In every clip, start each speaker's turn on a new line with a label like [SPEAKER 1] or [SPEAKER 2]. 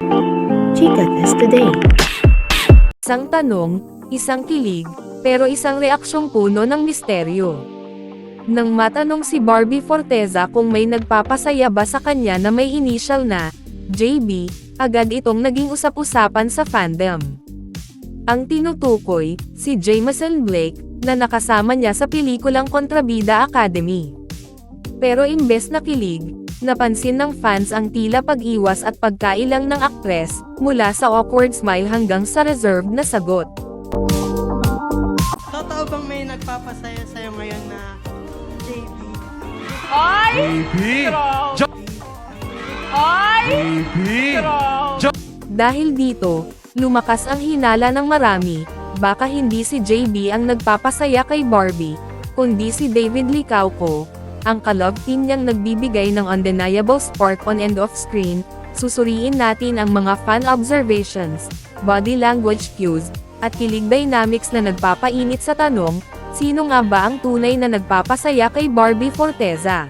[SPEAKER 1] Chika Test Today.
[SPEAKER 2] Isang tanong, isang kilig, pero isang reaksyong puno ng misteryo. Nang matanong si Barbie Forteza kung may nagpapasaya ba sa kanya na may initial na JB, agad itong naging usap-usapan sa fandom. Ang tinutukoy, si Jameson Blake, na nakasama niya sa pelikulang Kontrabida Academy. Pero imbes na kilig, napansin ng fans ang tila pag-iwas at pagkailang ng aktres, mula sa awkward smile hanggang sa reserved na sagot.
[SPEAKER 3] Totoo bang may nagpapasaya sa'yo ngayon na JB?
[SPEAKER 4] Ay! Grabe! Ay! Grabe!
[SPEAKER 2] Dahil dito, lumakas ang hinala ng marami, baka hindi si JB ang nagpapasaya kay Barbie, kundi si David Licauco, ang ka-love team niyang nagbibigay ng undeniable spark on and off screen, susuriin natin ang mga fan observations, body language cues, at kilig dynamics na nagpapainit sa tanong, sino nga ba ang tunay na nagpapasaya kay Barbie Forteza?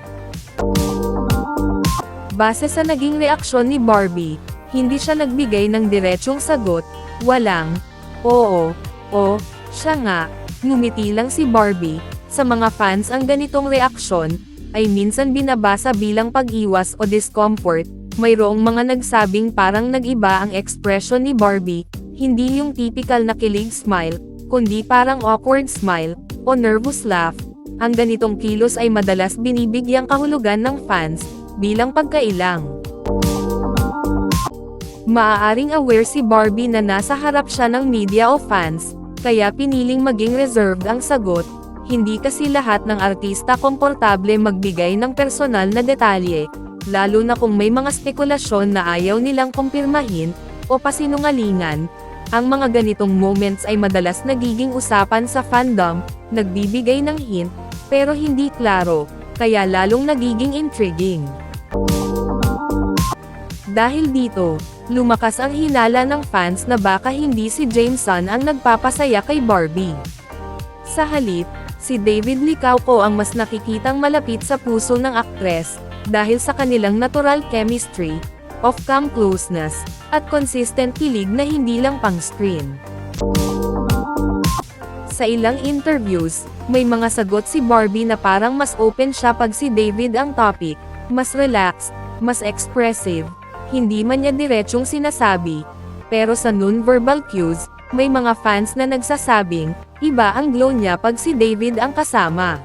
[SPEAKER 2] Base sa naging reaksyon ni Barbie, hindi siya nagbigay ng diretsyong sagot, walang, oo, o, siya nga, ngumiti lang si Barbie, sa mga fans ang ganitong reaksyon, ay minsan binabasa bilang pag-iwas o discomfort, mayroong mga nagsabing parang nag-iba ang ekspresyon ni Barbie, hindi yung typical na kilig smile, kundi parang awkward smile, o nervous laugh. Ang ganitong kilos ay madalas binibigyang kahulugan ng fans, bilang pagkailang. Maaaring aware si Barbie na nasa harap siya ng media o fans, kaya piniling maging reserved ang sagot, hindi kasi lahat ng artista komportable magbigay ng personal na detalye, lalo na kung may mga spekulasyon na ayaw nilang kumpirmahin, o pasinungalingan. Ang mga ganitong moments ay madalas nagiging usapan sa fandom, nagbibigay ng hint, pero hindi klaro, kaya lalong nagiging intriguing. Dahil dito, lumakas ang hinala ng fans na baka hindi si Jameson ang nagpapasaya kay Barbie. Sa halip, si David Licauco ang mas nakikitang malapit sa puso ng aktres, dahil sa kanilang natural chemistry, off-cam closeness, at consistent kilig na hindi lang pang-screen. Sa ilang interviews, may mga sagot si Barbie na parang mas open siya pag si David ang topic, mas relaxed, mas expressive, hindi man niya diretsyong sinasabi, pero sa non-verbal cues, may mga fans na nagsasabing, iba ang glow niya pag si David ang kasama.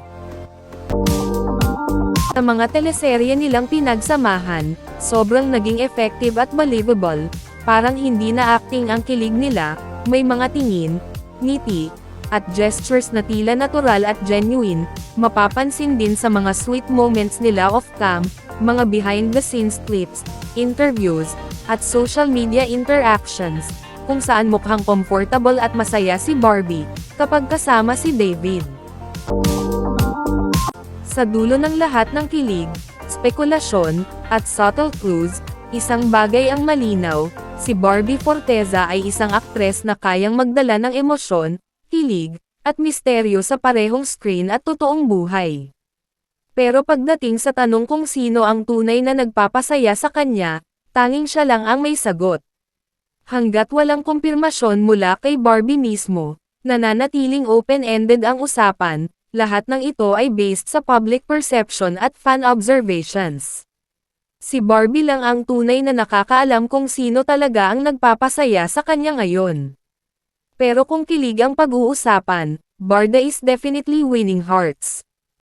[SPEAKER 2] Sa mga teleserye nilang pinagsamahan, sobrang naging effective at believable, parang hindi na acting ang kilig nila, may mga tingin, ngiti, at gestures na tila natural at genuine, mapapansin din sa mga sweet moments nila off-cam, mga behind-the-scenes clips, interviews, at social media interactions, kung saan mukhang comfortable at masaya si Barbie, kapag kasama si David. Sa dulo ng lahat ng kilig, spekulasyon, at subtle clues, isang bagay ang malinaw, si Barbie Forteza ay isang aktres na kayang magdala ng emosyon, kilig, at misteryo sa parehong screen at totoong buhay. Pero pagdating sa tanong kung sino ang tunay na nagpapasaya sa kanya, tanging siya lang ang may sagot. Hanggat walang kumpirmasyon mula kay Barbie mismo, nananatiling open-ended ang usapan, lahat ng ito ay based sa public perception at fan observations. Si Barbie lang ang tunay na nakakaalam kung sino talaga ang nagpapasaya sa kanya ngayon. Pero kung kilig ang pag-uusapan, Barda is definitely winning hearts.